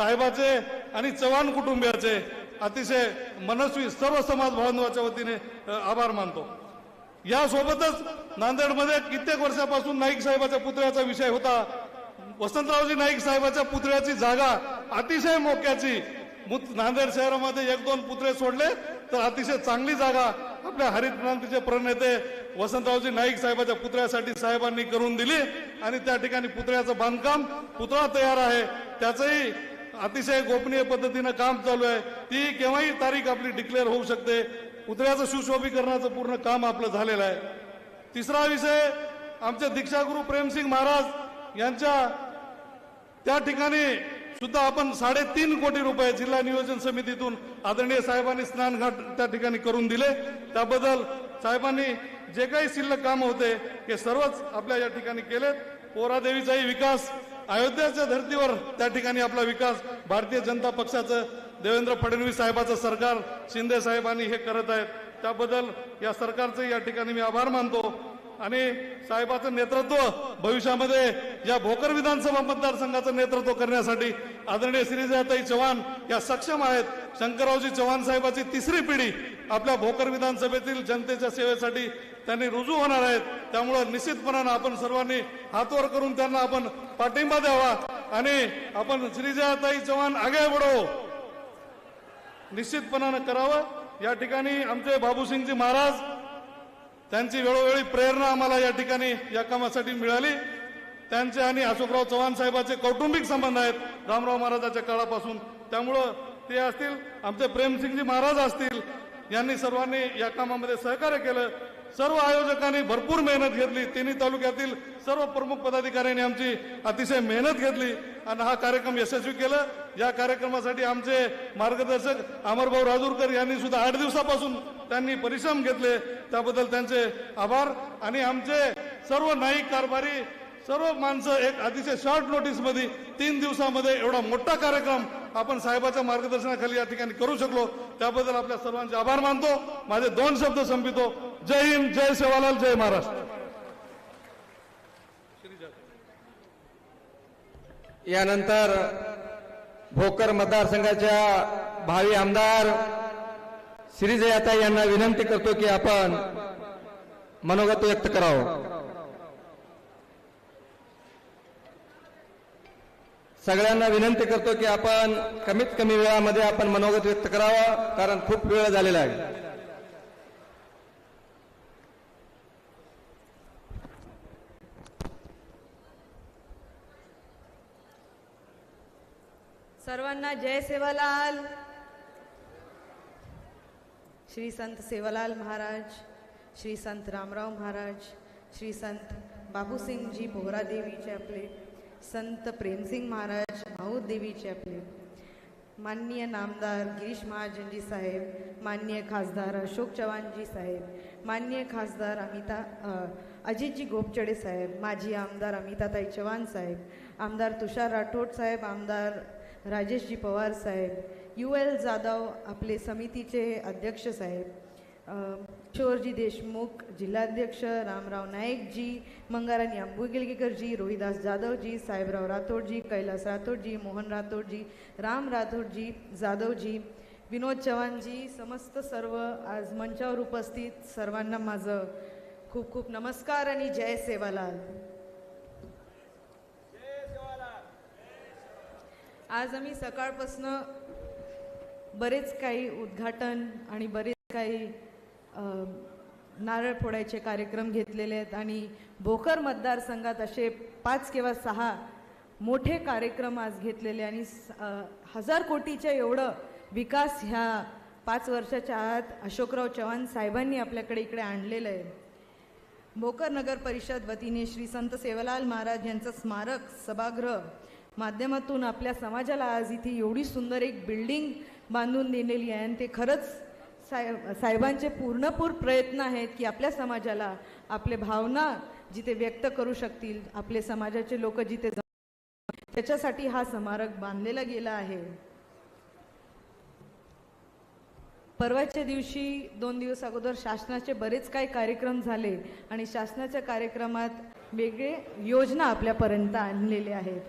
साहेबाचे आणि चव्हाण कुटुंबियाचे अतिशय मनस्वी सर्व समाज बांधवाच्या वतीने आभार मानतो. यासोबतच नांदेडमध्ये कित्येक वर्षापासून नाईक साहेबाच्या पुतळ्याचा विषय होता. वसंतरावजी नाईक साहेबाच्या पुतळ्याची जागा अतिशय मोक्याची. मुत- नांदेड शहरामध्ये एक दोन पुतळे सोडले तर अतिशय चांगली जागा आपल्या हरित क्रांतीचे प्रणेते वसंतरावजी नाईक साहेबाच्या पुतळ्यासाठी साहेबांनी करून दिली. आणि त्या ठिकाणी पुतळ्याचं बांधकाम पुतळा तयार आहे. त्याचंही अतिशय गोपनीय पद्धतीनं काम चालू आहे. ती केव्हाही तारीख आपली डिक्लेअर होऊ शकते. पुतळ्याचं सुशोभीकरणाचं पूर्ण काम आपलं झालेलं आहे. तिसरा विषय आमचे दीक्षागुरु प्रेमसिंग महाराज यांच्या त्या ठिकाणी सुद्धा आपण साडेतीन कोटी रुपये जिल्हा नियोजन समितीतून आदरणीय साहेबांनी स्नानघाट त्या ठिकाणी करून दिले. त्याबद्दल साहेबांनी जे काही शिल्लक काम होते हे सर्वच आपल्या या ठिकाणी केलेत. पोरादेवीचाही विकास अयोध्याच्या धर्तीवर त्या ठिकाणी आपला विकास भारतीय जनता पक्षाचं देवेंद्र फडणवीस साहेबाचं सरकार शिंदे साहेबांनी हे करत आहेत. त्याबद्दल या सरकारचे या ठिकाणी मी आभार मानतो. आणि साहेबाचं नेतृत्व भविष्यामध्ये या भोकर विधानसभा मतदारसंघाचं नेतृत्व करण्यासाठी आदरणीय श्रीजाताई चव्हाण या सक्षम आहेत. शंकररावजी चव्हाण साहेबाची तिसरी पिढी आपल्या भोकर विधानसभेतील जनतेच्या सेवेसाठी त्यांनी रुजू होणार आहेत. त्यामुळं निश्चितपणानं आपण सर्वांनी हातवर करून त्यांना आपण पाठिंबा द्यावा आणि आपण श्रीजयाताई चव्हाण आगे बडो निश्चितपणानं करावं. या ठिकाणी आमचे बाबूसिंगजी महाराज त्यांची वेळोवेळी प्रेरणा आम्हाला या ठिकाणी या कामासाठी मिळाली. त्यांचे आणि अशोकराव चव्हाण साहेबाचे कौटुंबिक संबंध आहेत रामराव महाराजाच्या काळापासून. त्यामुळं ते असतील आमचे प्रेमसिंगजी महाराज असतील यांनी सर्वांनी या कामामध्ये सहकार्य केलं. सर्व आयोजकांनी भरपूर मेहनत घेतली. तिन्ही तालुक्यातील सर्व प्रमुख पदाधिकाऱ्यांनी आमची अतिशय मेहनत घेतली आणि हा कार्यक्रम यशस्वी केला. या कार्यक्रमासाठी आमचे मार्गदर्शक अमरभाऊ राजूरकर यांनी सुद्धा आठ दिवसापासून त्यांनी परिश्रम घेतले. त्याबद्दल त्यांचे आभार. आणि आमचे सर्व नाईक कारभारी सर्व माणसं एक अतिशय शॉर्ट नोटीसमध्ये तीन दिवसामध्ये एवढा मोठा कार्यक्रम आपण साहेबाच्या मार्गदर्शनाखाली या ठिकाणी करू शकलो. त्याबद्दल आपल्या सर्वांचे आभार मानतो. माझे दोन शब्द संपितो. जय हिंद जय सेवालाल जय महाराष्ट्र. यानंतर भोकर मतदारसंघाच्या भावी आमदार श्रीजयाता यांना विनंती करतो की आपण मनोगत व्यक्त करावं. सगळ्यांना विनंती करतो की आपण कमीत कमी वेळामध्ये आपण मनोगत व्यक्त करावं कारण खूप वेळ झालेला आहे. सर्वांना जय सेवालाल. श्री संत सेवालाल महाराज श्री संत रामराव महाराज श्री संत बाबूसिंगजी पोहरा देवीचे आपले संत प्रेमसिंग महाराज भाऊ देवीचे आपले. माननीय नामदार गिरीश महाजनजी साहेब माननीय खासदार अशोक चव्हाणजी साहेब माननीय खासदार अमिता अजितजी गोपचडे साहेब माजी आमदार अमिताताई चव्हाण साहेब आमदार तुषार राठोड साहेब आमदार राजेशजी पवार साहेब यू एल जाधव आपले समितीचे अध्यक्ष साहेब किशोरजी देशमुख जिल्हाध्यक्ष रामराव नाईकजी मंगाराणी आंबुगिलगेकरजी रोहिदास जाधवजी साहेबराव राठोडजी कैलास राठोडजी मोहन राठोडजी राम राठोडजी जाधवजी विनोद चव्हाणजी समस्त सर्व आज मंचावर उपस्थित सर्वांना माझं खूप खूप नमस्कार आणि जय सेवालाल. आज आम्ही सकाळपासनं बरेच काही उद्घाटन आणि बरेच काही नारळ फोडायचे कार्यक्रम घेतलेले आहेत आणि भोकर मतदारसंघात असे पाच किंवा सहा मोठे कार्यक्रम आज घेतलेले आणि हजार कोटीच्या एवढं विकास ह्या पाच वर्षाच्या आत अशोकराव चव्हाण साहेबांनी आपल्याकडे इकडे आणलेलं आहे. भोकर नगर परिषद वतीने श्री संत सेवालाल महाराज यांचं स्मारक सभागृह माध्यमातून आपल्या समाजाला आज इथे एवढी सुंदर एक बिल्डिंग बांधून दिलेली आहे. आणि ते खरंच साहेब साहेबांचे पूर्णपूर प्रयत्न आहेत की आपल्या समाजाला आपले भावना जिथे व्यक्त करू शकतील आपले समाजाचे लोक जिथे त्याच्यासाठी हा स्मारक बांधलेला गेला आहे. परवाच्या दिवशी दोन दिवस अगोदर शासनाचे बरेच काही कार्यक्रम झाले आणि शासनाच्या कार्यक्रमात वेगळे योजना आपल्यापर्यंत आणलेल्या आहेत.